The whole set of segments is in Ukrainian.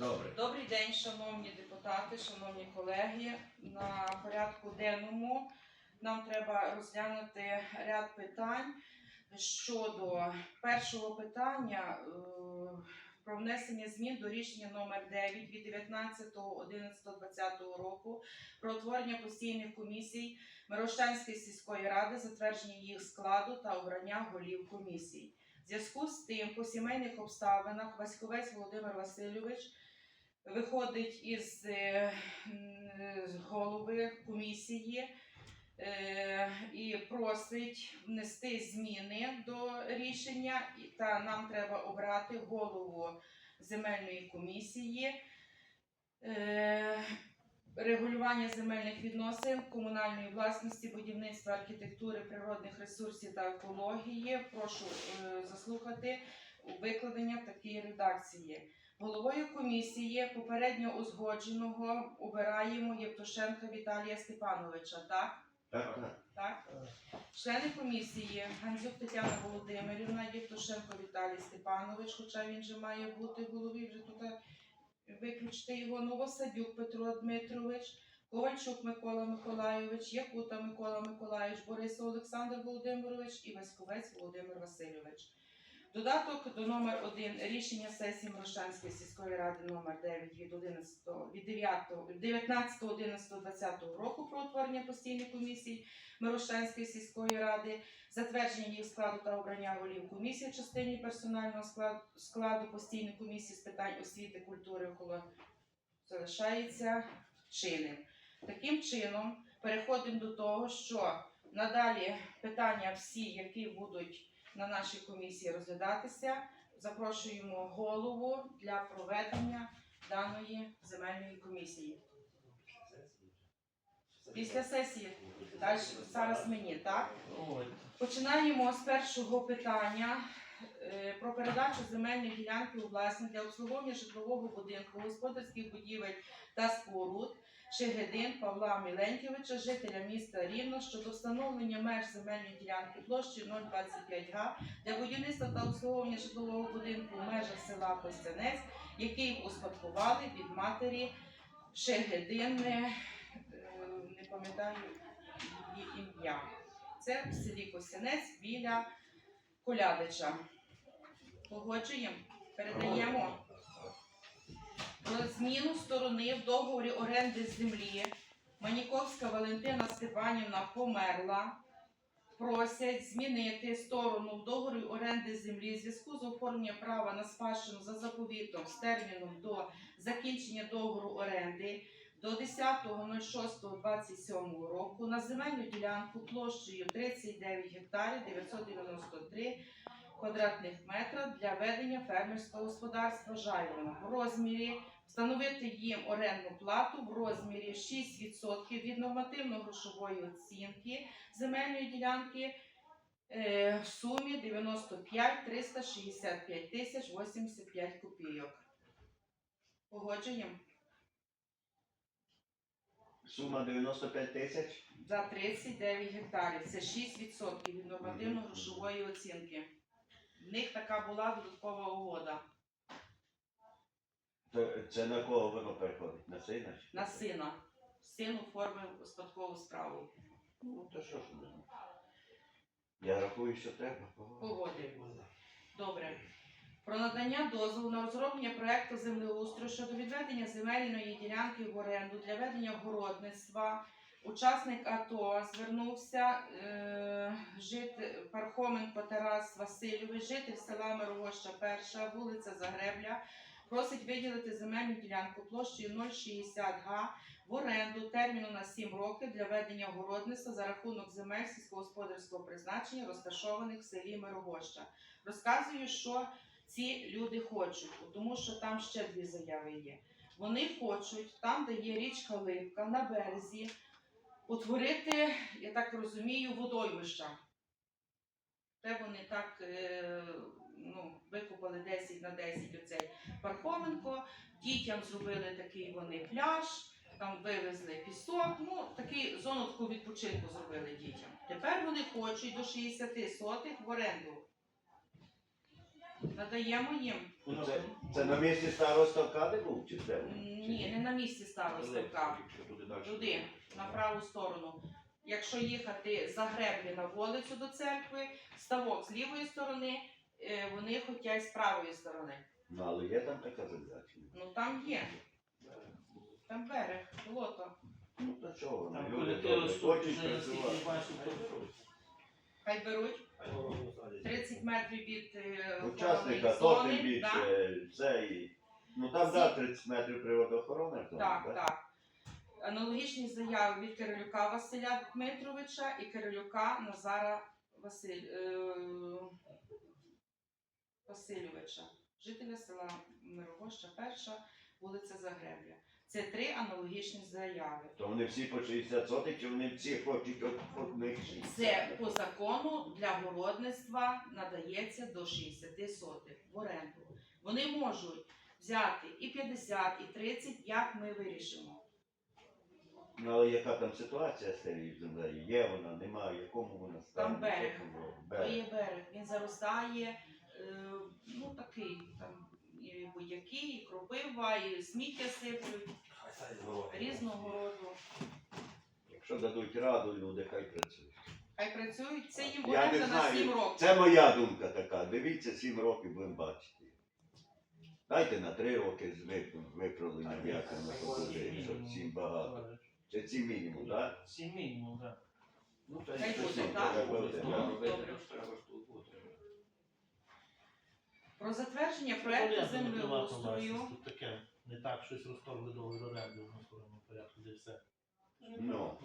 Добре. Добрий день, шановні депутати, шановні колеги. На порядку денному нам треба розглянути ряд питань щодо першого питання е, про внесення змін до рішення номер 9 від 19.11.2020 року про утворення постійних комісій Мирошанської сільської ради, затвердження їх складу та обрання голів комісій. Зв'язку з тим, по сімейних обставинах Васьковець Володимир Васильович виходить із е, голови комісії е, і просить внести зміни до рішення, та нам треба обрати голову земельної комісії. Е, Регулювання земельних відносин, комунальної власності, будівництва, архітектури, природних ресурсів та екології. Прошу е, заслухати викладення в такій редакції. Головою комісії попередньо узгодженого обираємо Євтушенка Віталія Степановича. Так? Так, так. Члени комісії Гандзюк Тетяна Володимирівна, Євтушенко Віталій Степанович, хоча він же має бути голові, вже тут е, виключити його, Новосадюк Петро Дмитрович, Ковальчук Микола Миколайович, Якута Микола Миколайович, Борис Олександр Володимирович і Васьковець Володимир Васильович. Додаток до номер 1 рішення сесії Мрошанської сільської ради номер 9 від 11 від 9 19.11.2020 року про утворення постійних комісій Мирошанської сільської ради, затвердження їх складу та обрання голів комісії в частині персонального складу, складу постійної комісії з питань освіти, культури, екології залишається чинним. Таким чином, переходимо до того, що надалі питання всі, які будуть на нашій комісії розглядатися, запрошуємо голову для проведення даної земельної комісії. Після сесії далі зараз мені, так? Починаємо з першого питання е, про передачу земельної ділянки у власність для обслуговування житлового будинку, господарських будівель та споруд Шегедин Павла Міленьківича, жителя міста Рівно, щодо встановлення меж земельної ділянки площею 025 га для будівництва та обслуговування житлового будинку в межах села Костянець, який успадкували від матері Шегедин, е, не пам'ятаю її ім'я. Це в селі Костянець біля Колядича. Погоджуємо, передаємо зміну сторони в договорі оренди землі. Маніковська Валентина Степанівна померла. Просять змінити сторону в договорі оренди землі в зв'язку з оформленням права на спадщину за заповітом з терміном до закінчення договору оренди до 10.06.27 року на земельну ділянку площею 39 гектарів 993 квадратних метра для ведення фермерського господарства жайвина в розмірі встановити їм орендну плату в розмірі 6% від нормативно-грошової оцінки земельної ділянки е, в сумі 95 365 тисяч 85 копійок. Погоджуємо? Сума 95 тисяч. За 39 гектарів. Це 6% від нормативно-грошової оцінки. В них така була додаткова угода То Це на кого воно переходить? На сина? чи? на сина. Син оформив спадкову справу. Ну, то що ж ми? Я рахую, що треба. Погодив. Добре. Про надання дозволу на розроблення проекту землеустрою щодо відведення земельної ділянки в оренду для ведення городництва. Учасник АТО звернувся е, жити Пархоменко Тарас Васильович, житель села Мирогоща, перша, вулиця Загребля, просить виділити земельну ділянку площею 060 га в оренду терміну на 7 років для ведення городництва за рахунок земель сільськогосподарського призначення, розташованих в селі Мирогоща. Розказую, що ці люди хочуть, тому що там ще дві заяви є. Вони хочуть, там, де є річка Ливка, на березі, утворити, я так розумію, водоймища. Те вони так е, ну, викопали 10 на 10 оцей Пархоменко, дітям зробили такий вони пляж, там вивезли пісок, ну такий зону таку відпочинку зробили дітям. Тепер вони хочуть до 60 сотих в оренду надаємо їм. Це, це на місці старого ставка де був чи де? Ні, не на місці старого ставка. Туди, на праву сторону. Якщо їхати за греблі на вулицю до церкви, ставок з лівої сторони, е, вони хочуть з правої сторони. Ну, але є там така задача. Ну там є, там берег, болото. Ну, то чого вони? Там Люди ступи, хочуть працювати. я бачу, то беруть. Хай беруть 30 метрів від е, Учасника, охоронної то зони. тим більше, да? і... Ну там, да, 30 метрів природоохорони. зона, Так, да? так. Аналогічні заяви від Кирилюка Василя Дмитровича і Кирилюка Назара Василь... е, Васильовича, жителя села Мирогоща, перша вулиця Загребля. Це три аналогічні заяви. То вони всі по 60 сотих, чи вони всі хочуть от 60? Це по закону для городництва надається до 60 сотих в оренду. Вони можуть взяти і 50, і 30, як ми вирішимо. Ну, але яка там ситуація з цією землею? Є вона, немає, в якому вона стані? Там Берег. є берег, він заростає, е, ну такий, там і будь-які, і кропива, і сміття сиплють, різного роду. Якщо дадуть раду, люди хай працюють. Хай працюють, це їм Я не оренда на знаю. 7 років. Це моя думка така. Дивіться, 7 років будемо бачити. Дайте на 3 роки з вип- виправленням якому покажи, що 7 багато. Це 7 мінімум, так? Сім мінімум, так. Ну, то Хай буде, сім, так? так буде, Ну, так. добре. Про затвердження проекту землеустрою. Тут таке, не так щось розторгли договір оренди в наступному порядку, де все. Ну,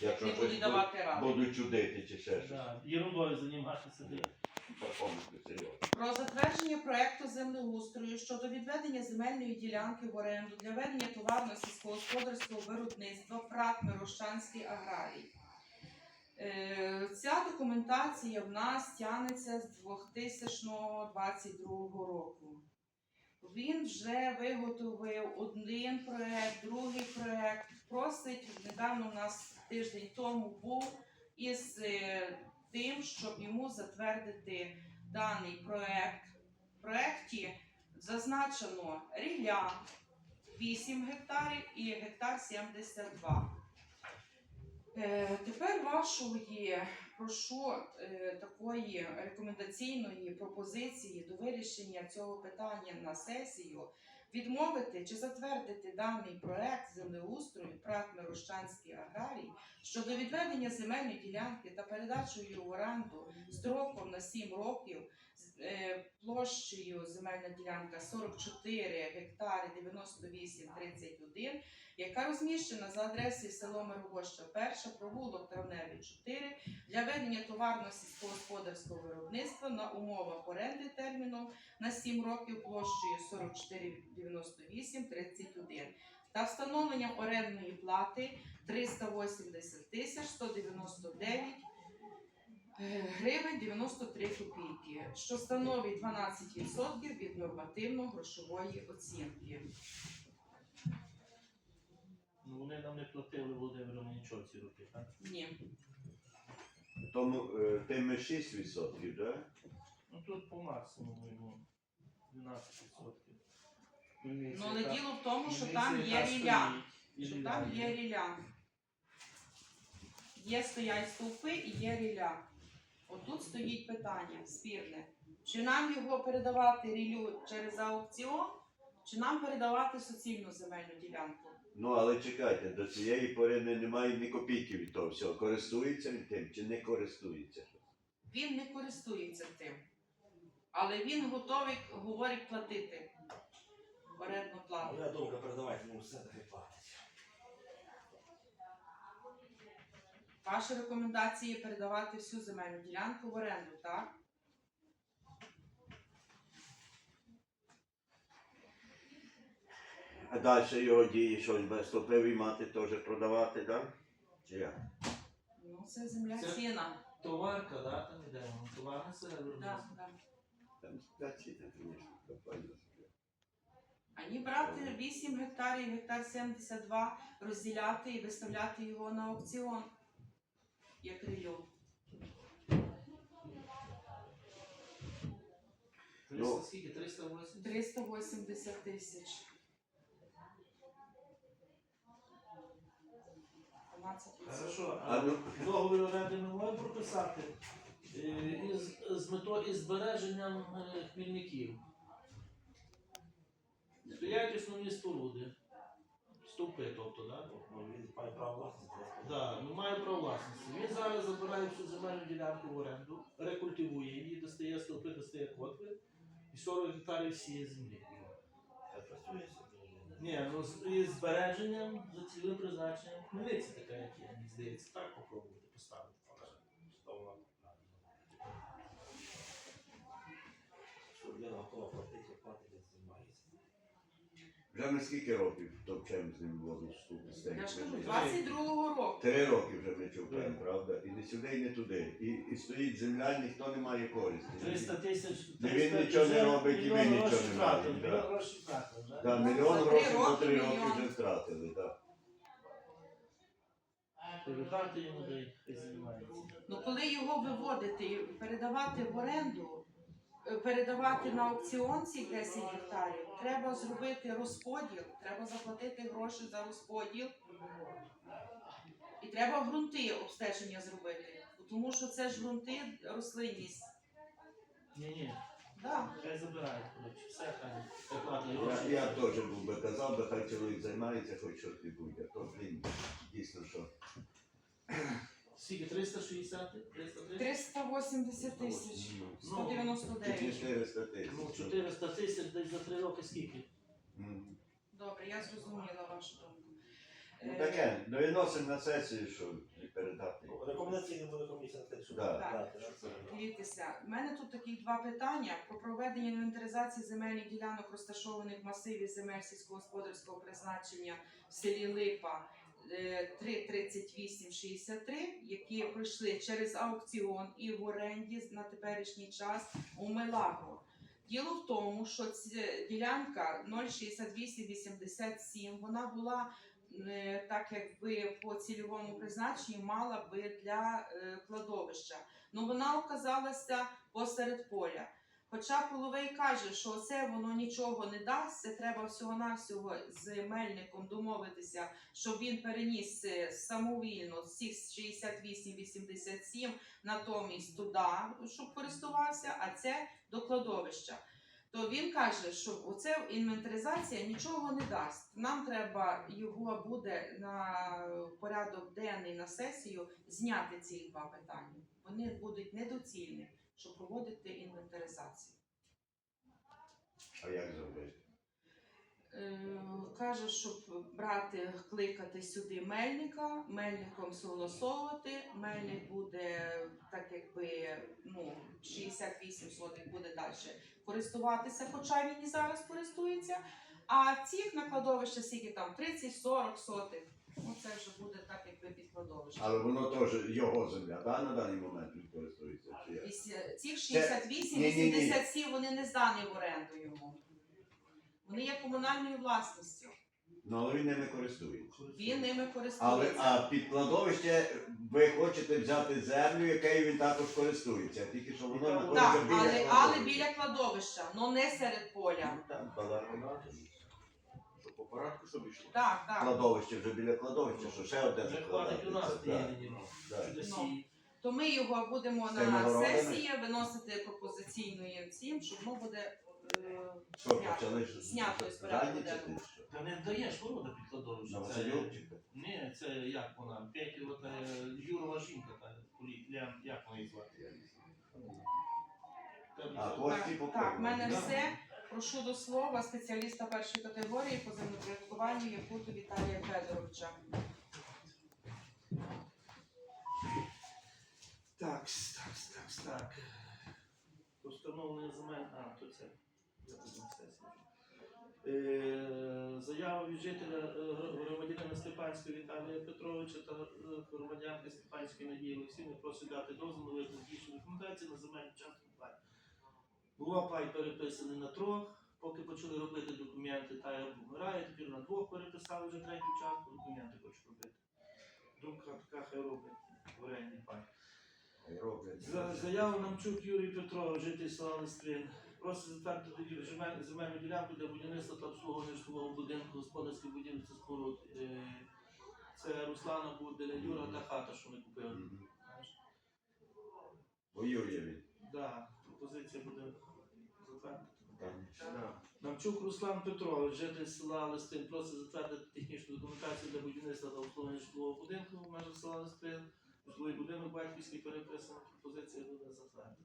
якщо Не щось буде давати ради. будуть чудити чи ще щось. Да, Ерундою займатися де. Серйозно. Про затвердження проекту землеустрою щодо відведення земельної ділянки в оренду для ведення товарно-сільськогосподарського виробництва ПРАТ Мирощанський аграрій. Е, Ця документація в нас тягнеться з 2022 року. Він вже виготовив один проект, другий проект. Просить недавно у нас тиждень тому був із е, тим, щоб йому затвердити даний проект. В проекті зазначено рілля 8 гектарів і гектар 72. Е, тепер вашої прошу е, такої рекомендаційної пропозиції до вирішення цього питання на сесію відмовити чи затвердити даний проект землеустрою ПРАТ Мирощанський аграрій щодо відведення земельної ділянки та передачу її в оренду строком на 7 років площею земельна ділянка 44 гектари 9831, яка розміщена за адресою село Мирогоща 1, провулок Травневий 4 для ведення товарно-сільськогосподарського виробництва на умовах оренди терміном на 7 років площею 4498 31 та встановленням орендної плати 380 тисяч 199 е, гривень 93 копійки, що становить 12% від нормативно-грошової оцінки. Ну вони нам не платили Володимиру нічого ці роки, так? Ні. Тому е, тими 6%, так? Ну тут по максимуму йому 12%. Ну але діло в тому, що там є ріля. Що там є ріля. Є стоять стовпи і є ріля. Отут стоїть питання спірне. Чи нам його передавати рілю через аукціон, чи нам передавати суцільну земельну ділянку? Ну, але чекайте, до цієї пори не- немає ні копійки від того всього. Користується він тим чи не користується? Він не користується тим. Але він готовий, говорить, платити орендну плату. Моя думка, передавайте йому все, нехай платить. Ваші рекомендації передавати всю земельну ділянку в оренду, так? А далі його дії, що він без мати теж продавати, так? Чи як? Ну, це земля Це- ціна. Товарка, да, там іде, воно, товарне сервер. Да, да. Там стачі, звісно, копальня. Ані брати 8 гектарів, гектар 72, розділяти і виставляти його на аукціон, як рильо. 300 скільки? 380? 380 тисяч. 12 Хорошо, А а ну, договір оренди ми можемо прописати е, із, з метою із збереженням е, хмільників. Стоять основні споруди. Стовпи, тобто, да? Ну, він має право власності. Да, ну має право власності. Він зараз забирає всю земельну ділянку в оренду, рекультивує її, достає стовпи, достає котви і 40 гектарів сіє землі. Це працює. Ні, ну з із збереженням за цілим призначенням хмельниці така, як є, мені здається, так попробувати поставити. Ставимо. Що людина готова платити, платить, займається. Вже ми скільки років товчемо з ним воду вступи з Я ж кажу, 22-го року. Три роки вже ми чупаємо, правда? І не сюди, і не туди. І, і стоїть земля, ніхто не має користі. 300 тисяч. Ні, він 300 нічого не робить, і мільйон нічого грошей не втратили, маєте, Мільйон да. грошей втратили, да? Да, мільйон за три грошей за роки три роки мільйон. вже втратили, так. Передати йому дай, хай займається. Ну коли його виводити і передавати в оренду, передавати на аукціон ці 10 гектарів, треба зробити розподіл, треба заплатити гроші за розподіл. І треба ґрунти обстеження зробити. Тому що це ж ґрунти, рослинність. Ні, ні, Да. хай забирають, коротше, все хай Я, гроші. я теж був би казав, би хай чоловік займається, хоч щось не буде. То, блін, дійсно, що. Скільки? 360? 330? 380 тисяч. Ну, 199. 400 тисяч. Ну, 400 тисяч десь за 3 роки скільки? Мгм. Добре, я зрозуміла вашу думку. Ну Е, таке, ну виносимо на сесію, що і передати. Ну, Рекомендаційна буде комісія на те, що Да. дати, Дивіться, в мене тут такі два питання про проведення інвентаризації земельних ділянок, розташованих в масиві земель сільськогосподарського призначення в селі Липа 33863, які пройшли через аукціон і в оренді на теперішній час у Мелагро. Діло в тому, що ця ділянка 06887, вона була е, так якби по цільовому призначенню мала би для е, кладовища. Ну вона оказалася посеред поля. Хоча Половей каже, що це воно нічого не дасть, це треба всього-навсього з мельником домовитися, щоб він переніс е, самовільно цих 68-87 натомість туди, щоб користувався, а це до кладовища. То він каже, що оце інвентаризація нічого не дасть. Нам треба його буде на порядок денний на сесію зняти ці два питання. Вони будуть недоцільні, щоб проводити інвентаризацію. А як зробити? Е, Каже, щоб брати, кликати сюди мельника, мельником согласовувати. Мельник буде так, якби ну 68 сотих буде далі користуватися, хоча він і зараз користується. А цих на кладовище скільки там 30-40 сотих. Ну це вже буде так, якби під кладовище. Але воно теж його земля, да, на даний момент він користується. Чи як? Із цих ні-ні-ні. 68-87 вони не здані в оренду йому. Вони є комунальною власністю. Ну, але він ними користується. Він ними Але користується. а під кладовище ви хочете взяти землю, якою він також користується. Тільки що воно Так, знаходиться Так, біля але, кладовища. але біля кладовища, але не серед поля. Ну, Там по порядку, щоб йшло. Так, так. Кладовище вже біля кладовища, що ще одне Вже хватить у нас закладається. чудосії. То ми його будемо на сесії виносити пропозиційною цим, щоб воно буде е, Що, знято. почали ж Знято з порядку денного. що? Та не даєш ворота під кладовище. На Це- Васильовчика? Ні, це як вона? Петя, от, е, Юрова жінка, та, Кулі- Ля- як вона її звати? Та, А, Так, Попова. так, в мене Да. все. Прошу до слова спеціаліста першої категорії по землепорядкуванню Якуту Віталія Федоровича. Так, так, так, так. Про встановлення земель. А, то це. Е, Заява від жителя е, громадянина Степанського Віталія Петровича та е, громадянки Степанської Надії Олексійни просить дати дозвіл на виконання дійсної документації на земельну частку пай. Була пай переписаний на трьох, поки почали робити документи, та й вмирає, тепер на двох переписали вже третю частку, документи хочуть робити. Думка така, хай роблять в оренді пай. За- Заяву Намчук Юрій Петров, житель села Листрин, Просить затвердити земель- земельну ділянку для будівництва та обслуговування житлового будинку господарських будівель та споруд. Е, Це Руслана Бурделя Юра та хата, що ми купили. У Юр'єві. Да, пропозиція буде Там. Намчук Руслан Петрович, житель села Листин, просить затвердити технічну документацію для будівництва та обслуговування житлового будинку в межах села Листин. Житловий будинок батьківський переписаний, пропозиція буде затвердити.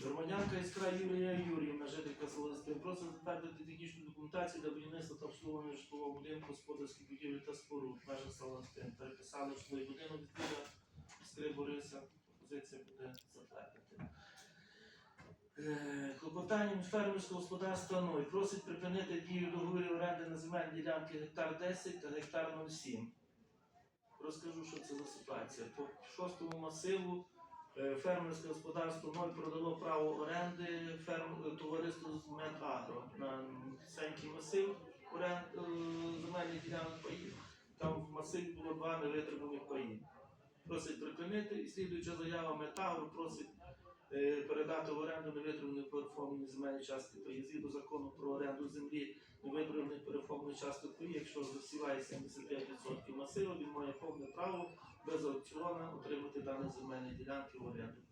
Громадянка Іскра Юлія Юріївна, жителька села Листин, просить затвердити технічну документацію для будівництва та обслуговування житлового будинку, господарських будівель та споруд в межах села Листин. Переписали житловий будинок біля Іскри Бориса. Пропозиція буде затвердити. Е, Клопотанням фермерського господарства Ной просить припинити дію договорів оренди на земельні ділянки гектар 10 та гектар 07. Розкажу, що це за ситуація. По шостому масиву е, фермерське господарство Ной продало право оренди ферм... е, товариству з Медагро на сенький масив оренд... е, земельних ділянок паїв. Там в масиві було два невитриманих паї. Просить припинити і слідуюча заява Метагро просить передати в оренду невитримані переформені земельні частки паї згідно закону про оренду землі невитримані переформені частки паї, якщо засіває 75% масиву, він має повне право без аукціону отримати дані земельні ділянки в оренду.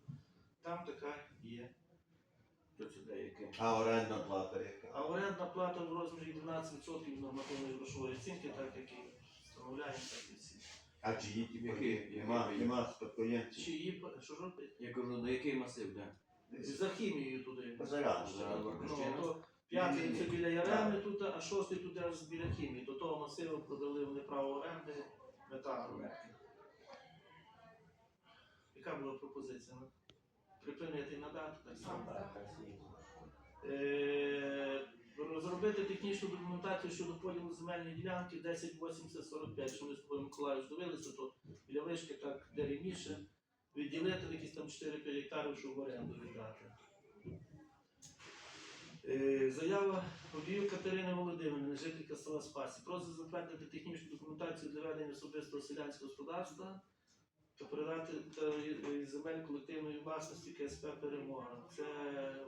Там така є. А орендна плата яка? А орендна плата в розмірі 12% нормативної грошової оцінки, так як і встановляємо, так і всі. А чиї ті Який? Нема, Який? нема спадкоємців. Чиї, па- що ж робити? Я кажу, на який масив, де? За хімією туди. Зарядно. За Ну, то п'ятий це біля Яреми тут, а шостий тут аж біля хімії. До того масиву продали вони право оренди металу. Яка була пропозиція? Ну, Припинити надати так само. Так. Е, Розробити технічну документацію щодо поділу земельної ділянки 108045, що ми з тобою Миколаївич дивилися, то біля вишки так де рівніше. Відділити якісь там 4-5 гектарів, щоб в оренду віддати. Е, Заява Обію Катерини Володимирівни, жителька села Спасі. Просить затвердити технічну документацію для ведення особистого селянського господарства та передати та, земель колективної власності КСП Перемога. Це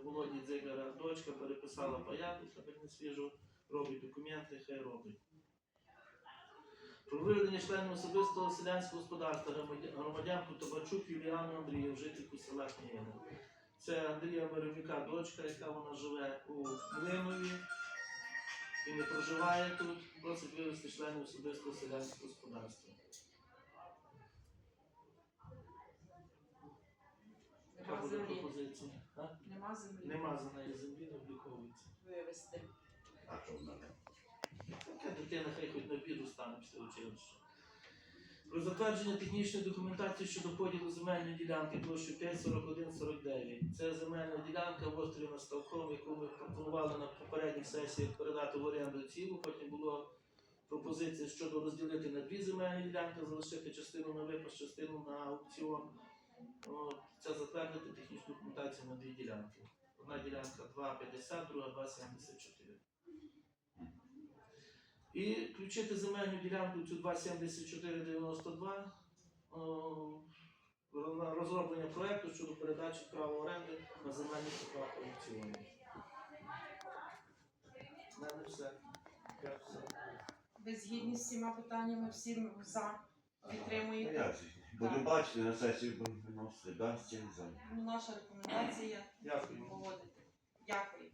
Володі Дзигара дочка переписала паяту, себе не свіжо, робить документи, хай робить. Про виведення членів особистого селянського господарства громадянку Табачук Юліану Андрію, жительку села Княгина. Це Андрія Миронюка, дочка, яка вона живе у Млинові і не проживає тут, просить вивести членів особистого селянського господарства. Яка Нема буде землі. пропозиція? А? Нема землі. Нема за неї землі, не обліковується. Вивести. А що в мене? Така дитина хай хоч на біду стане після училища. Про затвердження технічної документації щодо поділу земельної ділянки площею 54149. Це земельна ділянка в острові на Ставком, яку ми пропонували на попередніх сесіях передати в оренду цілу. Потім було пропозиція щодо розділити на дві земельні ділянки, залишити частину на випас, частину на аукціон. От, Це затвердити технічну документацію на дві ділянки. Одна ділянка 2,50, друга 2,74. І включити земельну ділянку цю 27492 о, на розроблення проекту щодо передачі права оренди на земельні права аукціоні. Мене все. Я. Ви згідні з всіма питаннями, всім за. Ну, Підтримуєте? Будемо бачити на сесію, будемо виносити. Да, з цим за. Наша рекомендація Дякую. погодити. Дякую.